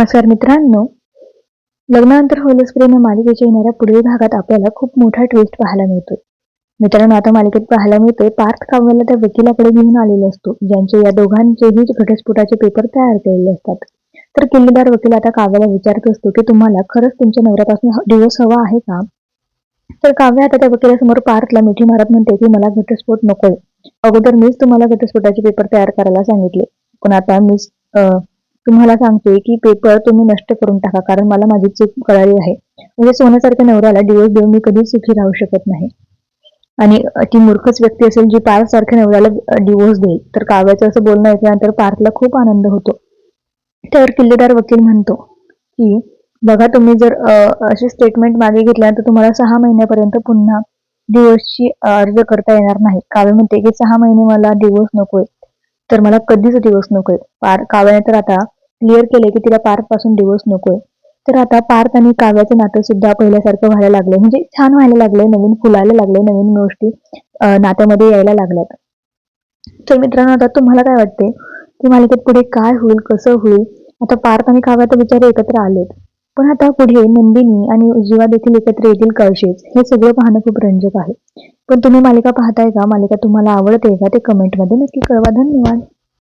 नमस्कार मित्रांनो. लग्नानंतर होलस प्रेम या मालिकेच्या येणाऱ्या पुढील भागात आपल्याला खूप मोठा ट्विस्ट पाहायला मिळतोय. मित्रांनो आता मालिकेत पाहायला मिळतोय पार्थ काव्याला त्या वकिलाकडे घेऊन आलेले असतो. ज्यांचे या दोघांचेही घटस्फोटाचे पेपर तयार केलेले असतात. तर किल्लेदार वकील आता काव्याला विचारत असतो की तुम्हाला खरंच तुमच्या नवऱ्यापासून डिवोर्स हवा आहे का? तर काव्य आता त्या वकिलासमोर पार्थला मिठी मारत म्हणते की मला घटस्फोट नकोय. अगोदर मीच तुम्हाला घटस्फोटाचे पेपर तयार करायला सांगितले. पण आता मीच तुम्हाला सांगते की पेपर तुम्ही नष्ट करून टाका कारण मला माझी चूक कळाली आहे. म्हणजे सोन्यासारख्या नवऱ्याला डिवोर्स देऊन मी कधीच सुखी राहू शकत नाही. आणि ती मूर्खच व्यक्ती असेल जी पार्थ सारख्या नवऱ्याला डिवोर्स देईल. तर काव्याचं असं बोलणं ऐकल्यानंतर पार्थला खूप आनंद होतो. तर किल्लेदार वकील म्हणतो की बघा तुम्ही जर असे स्टेटमेंट मागे घेतल्यानंतर तुम्हाला सहा महिन्यापर्यंत पुन्हा डिवोर्सची अर्ज करता येणार नाही. काव्य म्हणते की सहा महिने मला डिवोर्स नकोय. तर मला कधीच दिवस नकोय. पार काव्याने तर आता क्लिअर केले की तिला पार्थपासून दिवस नकोय. तर आता पार्थ आणि काव्याचं नातं सुद्धा पहिल्यासारखं व्हायला लागलं म्हणजे छान व्हायला लागलंय नवीन फुलायला लागले नवीन गोष्टी नात्यामध्ये यायला लागल्यात. तर मित्रांनो आता तुम्हाला काय वाटते की मालिकेत पुढे काय होईल कसं होईल? आता पार्थ आणि काव्याचा विचार एकत्र आलेत. पण आता पुढे नंदिनी आणि जीवा देखील एकत्र येतील कळशेच हे सगळं पाहणं खूप रंजक आहे. पण तुम्ही मालिका पाहताय का? मालिका तुम्हाला आवडते का? ते कमेंटमध्ये नक्की कळवा. धन्यवाद.